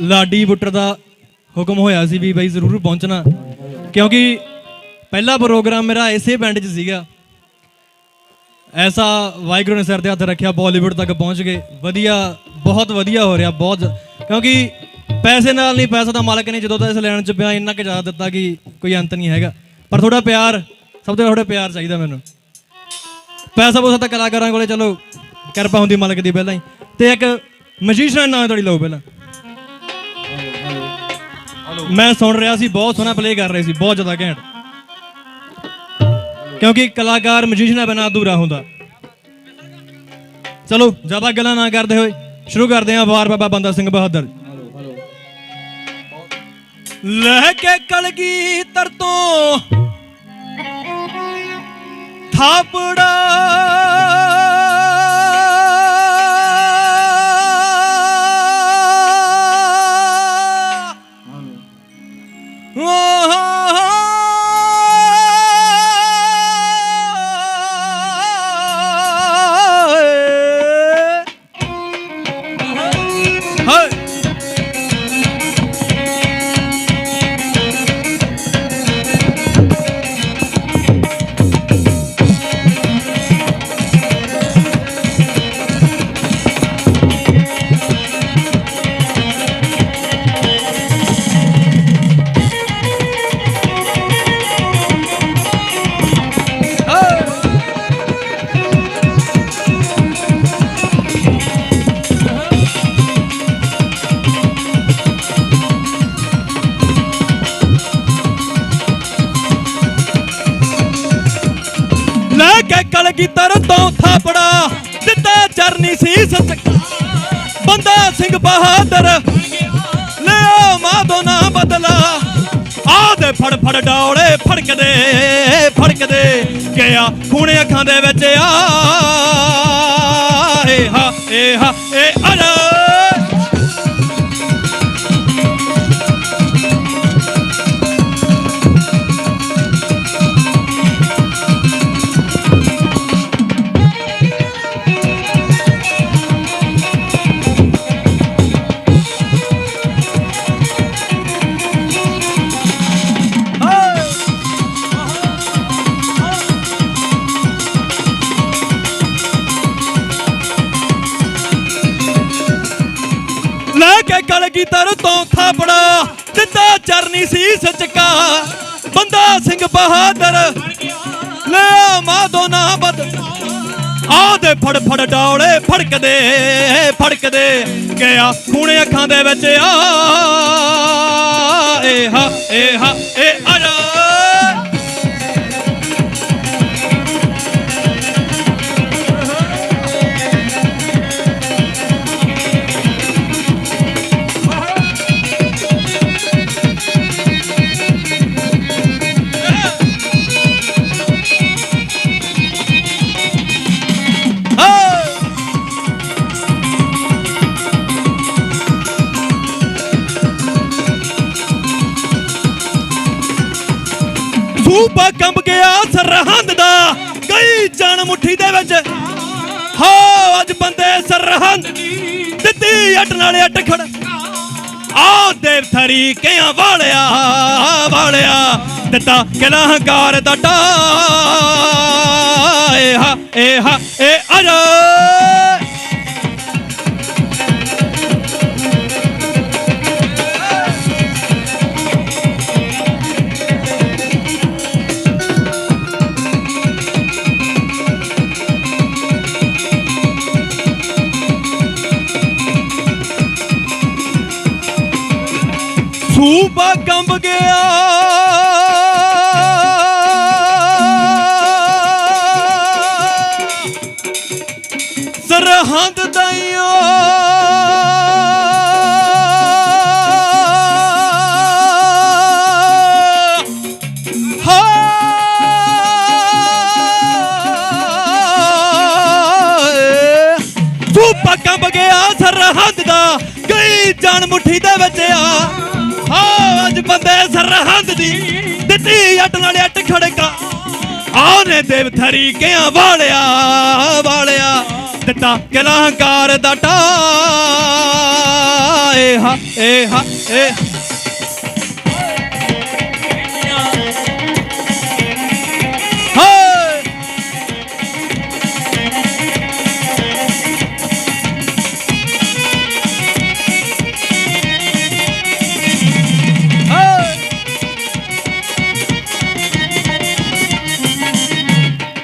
ਲਾਡੀ ਬੁੱਟਰ ਦਾ ਹੁਕਮ ਹੋਇਆ ਸੀ ਵੀ ਬਾਈ ਜ਼ਰੂਰ ਪਹੁੰਚਣਾ। ਕਿਉਂਕਿ ਪਹਿਲਾ ਪ੍ਰੋਗਰਾਮ ਮੇਰਾ ਇਸੇ ਬੈਂਡ 'ਚ ਸੀਗਾ। ਐਸਾ ਵਾਹਿਗੁਰੂ ਨੇ ਸਿਰ ਤੇ ਹੱਥ ਰੱਖਿਆ, ਬਾਲੀਵੁੱਡ ਤੱਕ ਪਹੁੰਚ ਗਏ। ਵਧੀਆ, ਬਹੁਤ ਵਧੀਆ ਹੋ ਰਿਹਾ, ਬਹੁਤ ਕਿਉਂਕਿ ਪੈਸੇ ਨਾਲ ਨਹੀਂ, ਪੈਸਾ ਤਾਂ ਮਾਲਕ ਨੇ ਜਦੋਂ ਤਾਂ ਇਸ ਲੈਣ 'ਚ ਪਿਆ, ਇੰਨਾ ਕੁ ਜ਼ਿਆਦਾ ਦਿੱਤਾ ਕਿ ਕੋਈ ਅੰਤ ਨਹੀਂ ਹੈਗਾ। ਪਰ ਥੋੜਾ ਪਿਆਰ, ਸਭ ਤੋਂ ਥੋੜਾ ਪਿਆਰ ਚਾਹੀਦਾ ਮੈਨੂੰ। ਪੈਸਾ ਪੂਸਾ ਤਾਂ ਕਲਾਕਾਰਾਂ ਕੋਲੇ ਚਲੋ, ਕਿਰਪਾ ਹੁੰਦੀ ਮਾਲਕ ਦੀ ਪਹਿਲਾਂ ਹੀ। ਤੇ ਇੱਕ ਮਜੀਸ਼ੀਅਨ ਨਾਂ ਤੁਹਾਡੀ ਲਓ ਪਹਿਲਾਂ। ਮੈਂ ਸੁਣ ਰਿਹਾ ਸੀ, ਬਹੁਤ ਸੋਹਣਾ ਪਲੇ ਕਰ ਰਹੇ ਸੀ, ਬਹੁਤ ਜ਼ਿਆਦਾ ਘੈਂਟ। ਕਿਉਂਕਿ ਕਲਾਕਾਰ ਮਜੀਸ਼ੀਅਨ ਬਿਨਾਂ ਅਧੂਰਾ ਹੁੰਦਾ। ਚਲੋ, ਜ਼ਿਆਦਾ ਗੱਲਾਂ ਨਾ ਕਰਦੇ ਹੋਏ, ਸ਼ੁਰੂ ਕਰਦੇ ਹਾਂ ਵਾਰ ਬਾਬਾ ਬੰਦਾ ਸਿੰਘ ਬਹਾਦਰ। ਲੈ ਕੇ ਕਲਗੀ ਤੋਂ, ਥਾਪੜਾ ਕੇ ਤੋਂ ਥਾਪੜਾ? ਦਿੱਤਾ ਚਰਨੀ ਸੀ ਸੱਚ ਬੰਦਾ ਸਿੰਘ ਬਹਾਦਰ ਲਿਆ ਮਾਦੋ ਨਾ ਬਦਲਾ। ਆਦੇ ਫੜ ਫੜ ਡੌਲੇ ਫੜਕਦੇ ਫੜਕਦੇ ਗਿਆ ਖੂਣੇ ਅੱਖਾਂ ਦੇ ਵਿੱਚ ਆ ਏ ਹਾ ਏ ਹਾ, ਏ ਅਰੇ ਕੇ ਕਲਗੀ ਤਰ ਤੋਂ ਥਾਪੜਾ, ਦਿੱਤਾ ਚਰਨੀ ਸੀ ਸਚਕਾ। ਬੰਦਾ ਸਿੰਘ ਬਹਾਦਰ ਲਿਆ ਮਾਦੋ ਨਾ ਬਦ ਆਦੇ ਫੜ ਫੜ ਡੌਲੇ ਫੜਕਦੇ ਫੜਕਦੇ ਗਿਆ ਖੂਣੇ ਅੱਖਾਂ ਦੇ ਵਿੱਚ ਆ। ਏ ਹਾ ਏ ਹਾ ਸੂਬਾ ਕੰਬ ਗਿਆ ਸਰਹੰਦ ਦਾ, ਕਈ ਜਾਨ ਮੁੱਠੀ ਦੇ ਵਿੱਚ। ਹੋ ਅੱਜ ਬੰਦੇ ਸਰਹੰਦ ਦਿੱਤੀ ਅੱਟ ਨਾਲੇ ਅੱਟ ਖੜ। ਆ ਦੇਵ ਕਿਆਂ ਵਾਲਿਆ ਵਾਲਿਆ, ਦਿੱਤਾ ਕਿਲਾ ਹੰਕਾਰ ਦਾ ਡਾ ਏ ਹਾ ਏ ਹਾ, ਏ ਅਰੇ ਸੂਬਾ ਕੰਬ ਗਿਆ। ਸਰਹੰਦ ਦਾਈਓ ਹਾਏ। ਸੂਬਾ ਕੰਬ ਗਿਆ ਸਰਹੰਦ ਦਾ, ਕਈ ਜਾਨ ਮੁੱਠੀ ਦੇ ਵਿੱਚ ਆ। ਹਾਂ ਅੱਜ ਬੰਦੇ ਸਰਹੰਦ ਦੀ ਦਿੱਤੀ ਅੱਟ ਨਾਲੇ ਅੱਟ ਖੜਕਾ। ਆਨੇ ਦੇਵ ਥਰੀ ਕਿਆਂ ਵਾਲਿਆ ਵਾਲਿਆ, ਦਿੱਤਾ ਕਿਲਾ ਦਾ ਟਾ। ਏ ਹਾ ਏ ਹਾ, ਏ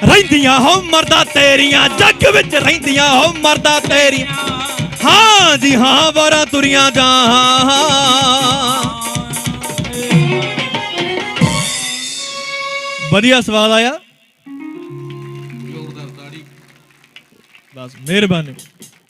ਰਹਿੰਦੀਆਂ ਹੋ ਮਰਦਾ ਤੇਰੀਆਂ ਜੱਗ ਵਿੱਚ ਰਹਿੰਦੀਆਂ ਹੋ ਮਰਦਾ ਤੇਰੀਆਂ। ਹਾਂ ਜੀ ਹਾਂ ਵਰਾ ਤੁਰੀਆਂ ਜਾਂ ਵਧੀਆ ਸਵਾਦ ਆਇਆ? ਬਸ ਮਿਹਰਬਾਨੀ।